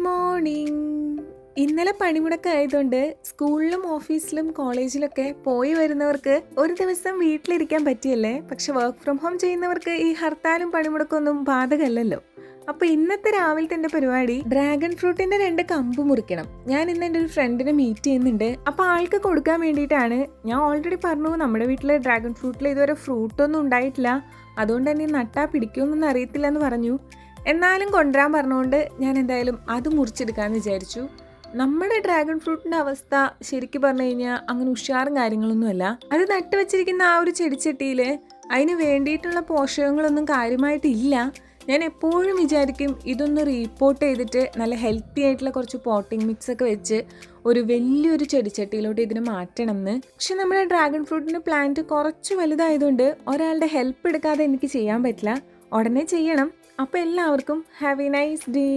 Morning. ഇന്നലെ പണിമുടക്കായതുകൊണ്ട് സ്കൂളിലും ഓഫീസിലും കോളേജിലൊക്കെ പോയി വരുന്നവർക്ക് ഒരു ദിവസം വീട്ടിലിരിക്കാൻ പറ്റിയല്ലേ? പക്ഷെ വർക്ക് ഫ്രം ഹോം ചെയ്യുന്നവർക്ക് ഈ ഹർത്താലും പണിമുടക്കൊന്നും ബാധകമല്ലല്ലോ അപ്പൊ ഇന്നത്തെ രാവിലത്തെ എന്റെ പരിപാടി ഡ്രാഗൺ ഫ്രൂട്ടിന്റെ രണ്ട് കമ്പ് മുറിക്കണം. ഞാൻ ഇന്ന് എന്റെ ഒരു ഫ്രണ്ടിനെ മീറ്റ് ചെയ്യുന്നുണ്ട്. അപ്പൊ ആൾക്ക് കൊടുക്കാൻ വേണ്ടിയിട്ടാണ് ഞാൻ ഓൾറെഡി പറഞ്ഞു നമ്മുടെ വീട്ടിലെ ഡ്രാഗൺ ഫ്രൂട്ടിൽ ഇതുവരെ ഫ്രൂട്ടൊന്നും ഉണ്ടായിട്ടില്ല. അതുകൊണ്ട് തന്നെ നട്ടാ പിടിക്കുമെന്നൊന്നും അറിയത്തില്ല എന്ന് പറഞ്ഞു. എന്നാലും കൊണ്ടുവരാൻ പറഞ്ഞുകൊണ്ട് ഞാൻ എന്തായാലും അത് മുറിച്ചെടുക്കാമെന്ന് വിചാരിച്ചു. നമ്മുടെ ഡ്രാഗൺ ഫ്രൂട്ടിന്റെ അവസ്ഥ ശരിക്കും പറഞ്ഞു കഴിഞ്ഞാൽ അങ്ങനെ ഉഷാറും കാര്യങ്ങളൊന്നുമല്ല. അത് നട്ടു വെച്ചിരിക്കുന്ന ആ ഒരു ചെടിച്ചട്ടിയിൽ അതിന് വേണ്ടിയിട്ടുള്ള പോഷകങ്ങളൊന്നും കാര്യമായിട്ടില്ല. ഞാൻ എപ്പോഴും വിചാരിക്കും ഇതൊന്ന് റീപ്പോർട്ട് ചെയ്തിട്ട് നല്ല ഹെൽത്തി ആയിട്ടുള്ള കുറച്ച് പോട്ടിംഗ് മിക്സ് ഒക്കെ വെച്ച് ഒരു വലിയൊരു ചെടിച്ചട്ടിയിലോട്ട് ഇതിന് മാറ്റണം എന്ന് പക്ഷെ നമ്മുടെ ഡ്രാഗൺ ഫ്രൂട്ടിന്റെ പ്ലാന്റ് കുറച്ച് വലുതായതുകൊണ്ട് ഒരാളുടെ ഹെൽപ്പ് എടുക്കാതെ എനിക്ക് ചെയ്യാൻ പറ്റില്ല. ഉടനെ ചെയ്യണം. അപ്പോൾ എല്ലാവർക്കും ഹാവ് എ നൈസ് ഡേ.